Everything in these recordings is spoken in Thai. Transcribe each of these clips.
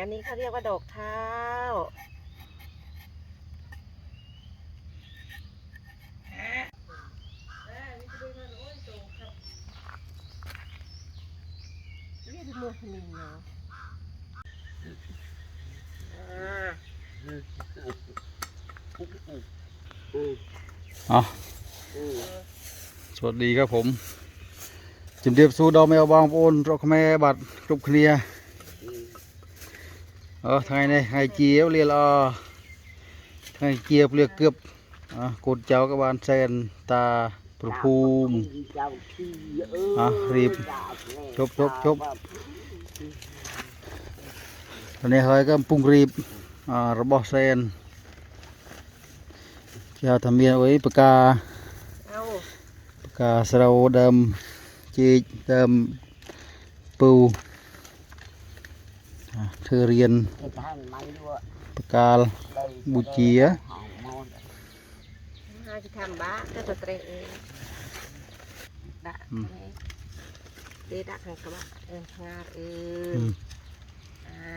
อันนี้เขาเรียกว่าดอกเท้าเรียกมือขมิ้นเนาะอ๋อสวัสดีครับผม จิมเรียบสู้ดอกแมวบางปอนรอกแม่บัดกรุบเคลียร์ អូថ្ងៃនេះថ្ងៃជាវលាល្អថ្ងៃជាវលាគៀបអើកូនចៅក៏បានសែនតាប្រភូមិអើរៀបជប់ជប់ជប់នេះហើយក៏កំពុងរៀបរបស់សែនជាថាមានអីបកាបកាស្រូវដើមជីកដើមពូ ธอเรียนปากกาบุเจียห้าจะทำบ้าก็จะเตะเองดะเดดะขังกระบะเอิมงาเอออืมอ่า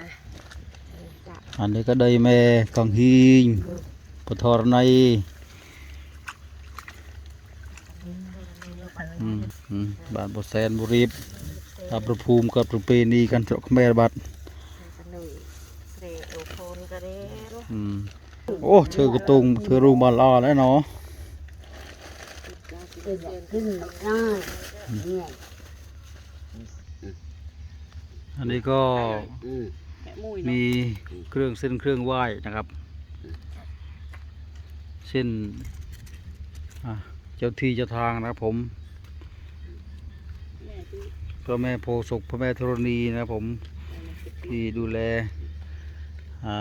จะอันนี้ก็ได้แม่กังหิงปทรในอืมอืมบาทบแสนบุรีบตาประภูมิกับประเพณีกันเจาะขแม่บัดกระหนุ่ยเตะโอโคนกระเด็น อืม โอ้เธอกระตุงเธอรูมาลอแล้วเนาะอันนี้ก็มีเครื่องเส้นเครื่องไหว้นะครับเช่นเจ้าที่เจ้าทางนะครับผมพระแม่โพศกพระแม่ธรณีนะครับผมที่ดูแลอ่า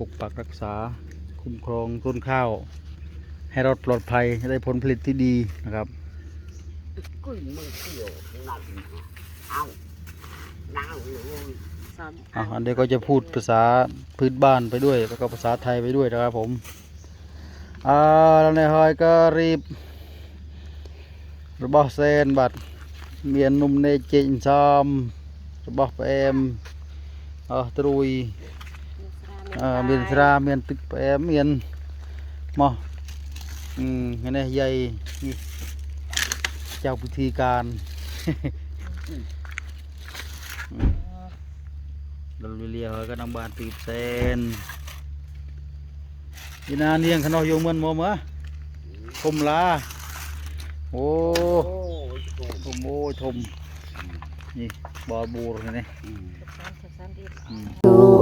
ปกปักรักษาคุ้มครองต้นข้าว ให้เราปลอดภัยได้ผลผลิตที่ดีนะครับกุ้ยมือเกี่ยวนั่นเอานั่งเลยสามอะอันนี้ก็จะพูดภาษาพื้นบ้านไปด้วย แล้วก็ภาษาไทยไปด้วยนะครับผมอ่าแล้วในหอยก็รีบระบอเซนบัดเมียนนุ่มเนเจนซอมระบอแอม เออตรุยอ่าเมียนสราเมียนตึกแอมเมียนมออืมอันนี้ใหญ่นี่เจ้าพิธีการเราเรียกเขาก็นำบานตีบเซนยีนาเนียงขนอยโยมมันมอมะทมลาโอ้โอ้ยทมโอ้ยทมนี่บอบูรนี่อืมตู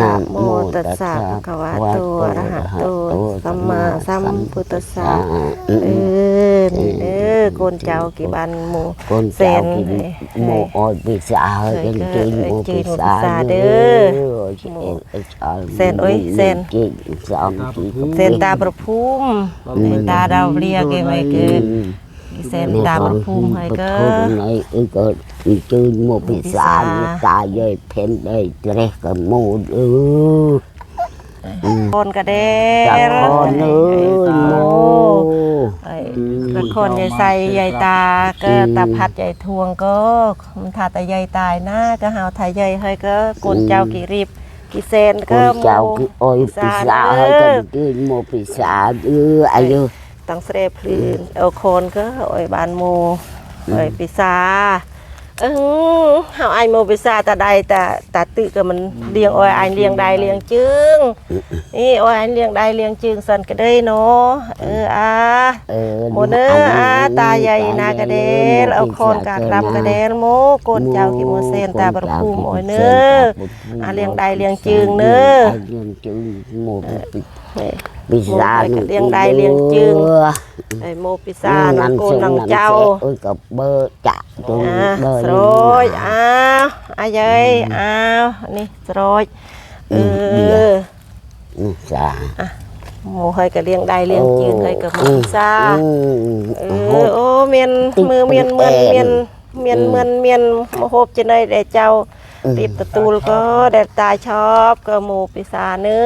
นะโมตัสสะภะคะวะโตอะระหะโตสัมมาสัมพุทธัสสะเออเด้อโกนเจ้ากี่บันหมูคนเซเจ้านกินหมูออยปิซาเฮ้ยกินกินหมูปิซาเด้อเซนสามทีเซนตาประภูมิเซนตาดาวเรียกเองไว้เกิน เซนตาประภูมิให้ก็ này ư có chơi một bị xa xa về thêm đây tre cái mù ư คนกระเด้ cả con ơi mù ไอ้กระคนยายใส่ยายตาก็ตาพัดยายทวงก็มันทาแต่ยายตายนะก็หาวทายายให้ก็กนเจ้ากี่รีบกี่เซนก็ con chào cái ôi bị xa hơi cái cái một bị xa ư ai ư ตั้งเสรพลืนเอาโคนก็โอ้ยบานโมโอ้ยปิซาเออเฮาไอายโมปิซาแต่ใดแต่แต่ตึก็มันเลี้ยงโอ้ยไอายเลี้ยงใดเลี้ยงจึงนี่โอ้ยไอายเลี้ยงใดเลี้ยงจึงสันก็ได้เนาะเอออ่า ừ โมเนออาตาใหญ่นากระเดลเอาโคนกาดรับกระเดลโมโกนเจ้ากิโมเซนตาประภูมิโอ้ยเนออาเลี้ยงใดเลี้ยงจึงเนอ ពិសានឹងលៀងដៃលៀងជើងហើយមកពិសានឹងកូននឹងចៅអុយក៏បើចាក់ទៅបើស្រោចអាអាយអើយអានេះស្រោចអឺនេះចាមកហើយក៏លៀងដៃលៀងជើងហើយក៏មកពិសាអឺអូមានមើមានមើមានមានមានមានមហូបចំណីដែលចៅពីទទួលក៏ដែលតាឈប់ក៏មកពិសានឺ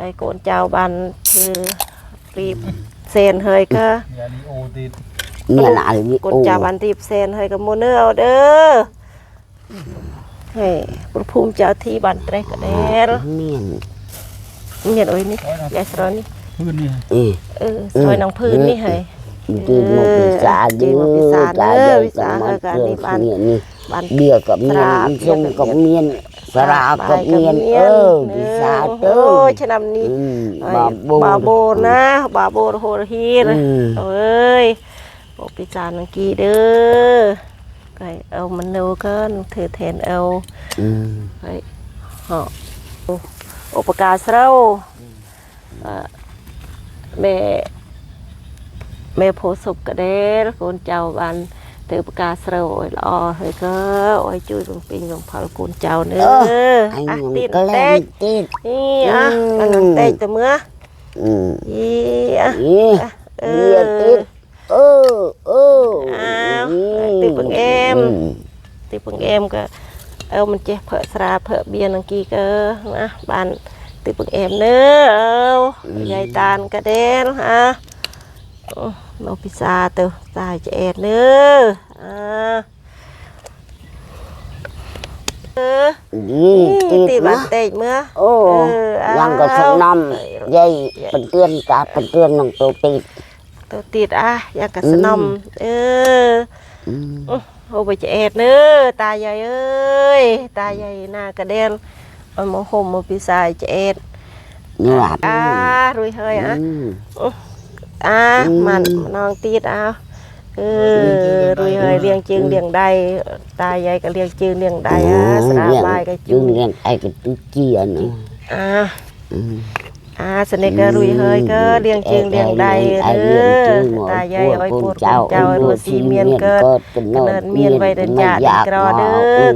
ได้เลี้ยงจืงเฮยกับหมูพิซซ่าอืมเออโอ้เมียนมือเมียนเมือนเมียนเมียนเมือนเมียนมาโฮบจะได้แต่เจ้าปิดประตูก็แดดตายชอบก็หมูพิซซ่าเนื้อไอ้โกนเจ้าบันคือรีบเซนเฮยก็ยาลีโอติดเนี่ยน่ะนี่โกนโอ้เจ้าบันรีบเซนเฮยกับโมเนอเอาเด้อให้พระภูมิเจ้าที่บันเตรกกระเดลเนี่ยเมียนโอ้ยนี่ยายสรอนี่พื้นนี่เออเออซอยนางพื้นนี่ให้จีนมาพิซาเด้อจีนมาพิซาเด้อพิซามาเฮยกับอันนี้บ้านเนี่ยนี่บันเบียร์กับเมียนส้มกับเมียน សារៈក៏មានអើវិសាទៅអូឆ្នាំនេះបាបូបាបូណាបាបូរហូរហៀរអើយបពិសានឹងគីដឺកែអោមនុស្សក៏នឹងធ្វើថែនអោហើយហោឧបការស្រូវមេមេពោសុបកដេលកូនចៅបាន ធ្វើផ្កាស្រូវឲ្យល្អហើយក៏ឲ្យជួយបំពេញបំផលកូនចៅនើអញទៀតតិចទៀតនេះអះបានតិចតើមើលអីអះអឺទៀតអូអូទីពងអែមទីពងអែមក៏អើមិនចេះភើស្រាភើបៀនឹងគីកើណាបានទីពងអែមនើអូយាយតានក៏ដែរហ៎ โลพิซาเตอตายจะเอ็ดเนื้ออเออนี่ตีตีบันเตกเมื่อโอ้ยังก็ชงน้ำยัยเป็นเตือนตาเป็นเตือนน้องตัวติดตัวติดอะยังก็ชงน้ำเออโอ้ไปจะแอดเนื้อตาใหญ่เอ้ยตายายหน้ากระเด็นมันมอห่มมอพิซาจะแอดนี่หวานอ่ารุยเฮ้ยอะ อะมันน้องตีดเอาเออรวยเฮยเลี้ยงจึงเลี้ยงได้ตายายก็เลี้ยงจึงเลี้ยงได้อะสบายก็จึงเลี้ยงไอ้ก็ตึกเกียนอะ អាសនិកក៏រួយហើយក៏លៀងជើងលៀងដៃឬតាយាយអោយពូតកូនចៅរស់ស៊ីមានក៏កើតមានវ័យរញ្ញាក្រដឺ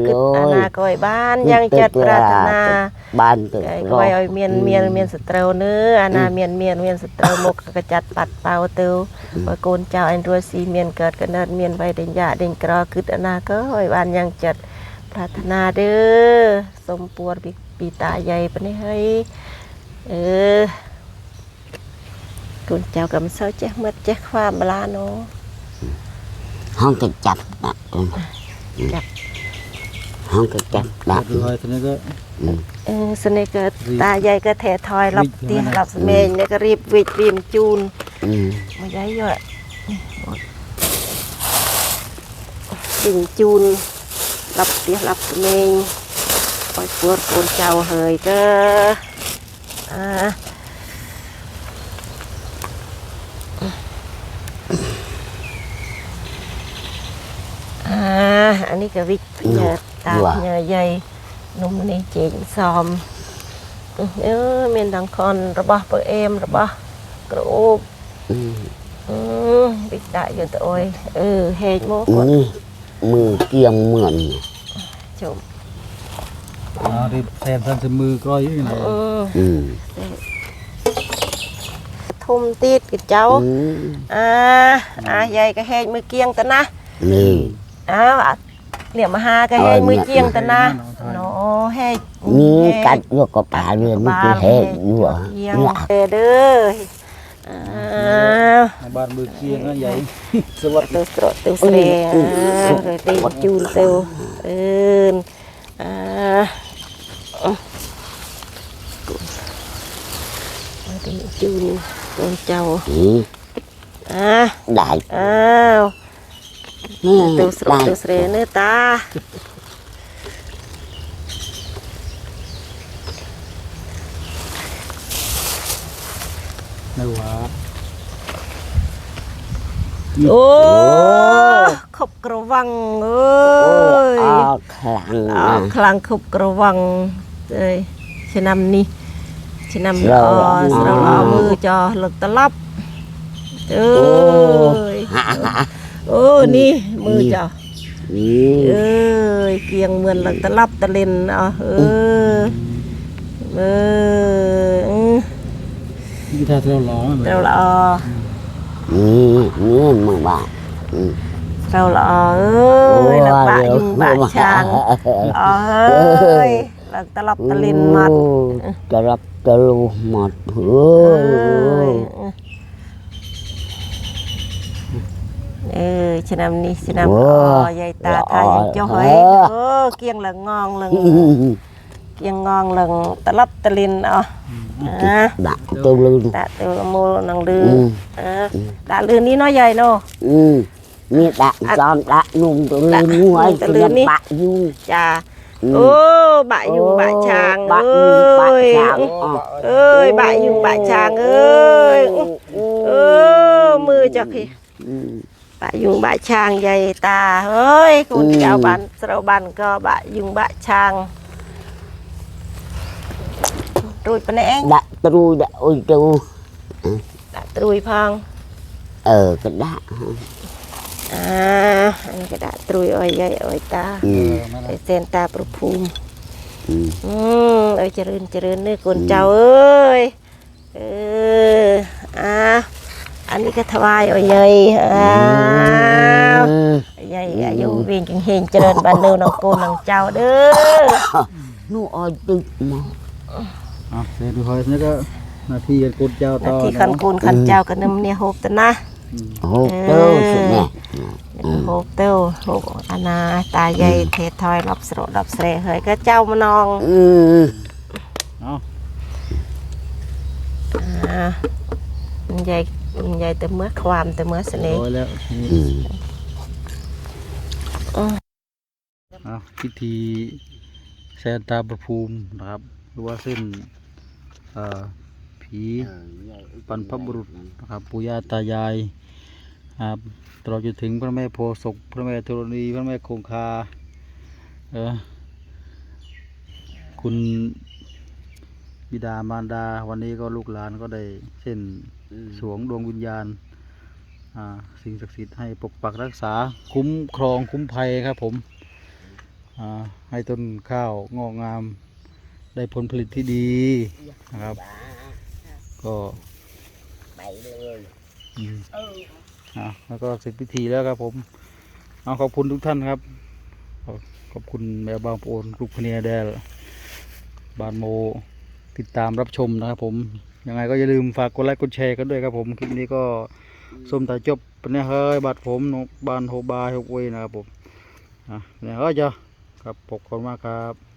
គឺអនាគតឲ្យបានយ៉ាងចិត្តប្រាថ្នាបានទៅក្រឲ្យឲ្យមានមានមានសត្រូវនឺអាណាមានមានមានសត្រូវមកកចាត់បាត់បោទៅឲ្យកូនចៅអញរស់ស៊ីមានកើតកើតមានវ័យរញ្ញាដេញក្រគឺអនាគតឲ្យបានយ៉ាងចិត្តប្រាថ្នាទេសូមពួរពីតាយាយប៉ុនេះហើយ เออกุนเจ้ากับเสาเจ๊กมืดเแจ๊ความบลาโนห้องก็จับดักจับห้องก็จับดักเลยทีนี้ก็เออสนิกตาใหญ่ก็แถทอยหลับเตียงหลับเมงเนี่ยก็รีบวิดรีมจูนมาใหญ่เยอะวิมจูนหลับเตียงหลับเมงคอยปวดปวดเจ้าเฮยก็ អានេះក៏វិជ្ជាតាមញ៉ាយាយនំនេះជែកសមអឺមានទាំងខនរបស់ពើអែមរបស់ក្រូបអឺវិជ្ជាដាក់យកទៅអុយអឺហែកមកមើលគៀមមឿនជុំ อเกียงเหมือน จุ่ม อ่ารีบแทนท่านจะมือก้อยอยู่ไหน อืม อืม ทุ่มติดกับเจ้า อืม อ่าอ่าใหญ่ก็เฮดมือเกียงตะนะ นี่ อ้าวอ่ะเหลี่ยมมาหาก็เฮดมือเกียงตะนะเนาะเฮด นี่กัดอยู่กับป่าเรือนมันคื อแท้อยู่อะเกียงเนี่ยเออเด้ออ้าวบ้านมือเคียงนะใหญ่สวัสดีตัวสระตัวเสรี อ่าเลยตีจูนตัวเอินอ่าเอาตีจูนตัวเจ้านี่อ่าได้อ้าวนี่ตัวสระได้ตัวเสรีเนื้อตาในหวาโอ้ขบกระวังเอ้โอ้ยอ อกคลังเอานะคลังขบกระวังเอ้ยชะนำนี่ชะนำเราอ๋ออ๋อเราเอามือจอหลกตลับเอ้ยโอ้นี่มือจอนี่เอ้ยเกียงเหมือนหลังตะลับตะเลนเอะเออเอออืมที่ท่าเที่ยวร้องเลยเร นี่ตะจอมตะนุ่มตัวลืมหัวตะลืมนี่ปะยูจ้าโอ้บะยุงบะช้างเอ้ยเอ้ยบะยุงบะช้างเอ้ยเออมือจะพี่บะยุงบะช้างใหญ่ตาเฮ้ยคุณเจ้าบันเจ้าบันก็บะยุงบะช้างตรุยปนเองดะตรุยดะอุ้ยตรุยดะตรุยพองเออก็ได้ อ่าอันนี้ก็ได้ตรุยอ้อยใหญ่อ้อยตาเซนตาประภูมิอืมเอ้ยเจริญเจริญเนื้อกุนเจ้าเอ้ยเอออ่าอันนี้ก็ถวายอ้อยใหญ่อ้ายย่ญ่อายุเวียนจังเฮงเจริญบ้านเนื้น้องกูน้องเจ้าเด้อนู่อ้อยตึกมาอะเดี๋วดูหอยนี่ก็นาทีกันกุนเจ้าต่อนาทีขันกุนขันเจ้ากันนึ่มเนี่ยโฮบตนะ หกเต้าสุดแม่หกเต้โหกอนาตาใหญ่เททอยรับสรดรับเสรเฮยก็เจ้ามานองอืออาใหญ่ใหญ่แต่เมื่อความแต่เมื่อเสน่ห์แล้วพิธีเซนตาประภูมินะครับหรือว่าเส้นอ่า ผีบรรพบุรุษนะครับปู่ย่าตายายครับตลอดจนถึงพระแม่โพธิ์ศกพระแม่ธรณีพระแม่คงคาเออคุณบิดามารดาวันนี้ก็ลูกหลานก็ได้เส้นสวงดวงวิญญาณอ่าสิ่งศักดิ์สิทธิ์ให้ปกปักรักษาคุ้มครองคุ้มภัยครับผมอ่าให้ต้นข้าวงอกงามได้ผลผลิตที่ดีนะครับ ก็ไปเลยอืมอ่าแล้วก็เสร็จพิธีแล้วครับผม เอาขอบคุณทุกท่านครับ ขอขอบคุณแมวบางโปนกรุปพเนียแดลบานโม ติดตามรับชมนะครับผม ยังไงก็อย่าลืมฝากกดไลค์กดแชร์กันด้วยครับผมคลิปนี้ก็ส้มตาจบเป็นไงเฮ้ยบัตรผมนกบานโฮบายฮกเวยนะครับผมอะเนี่ยเฮ้ยจ้ะครับขอบคุณมากครับ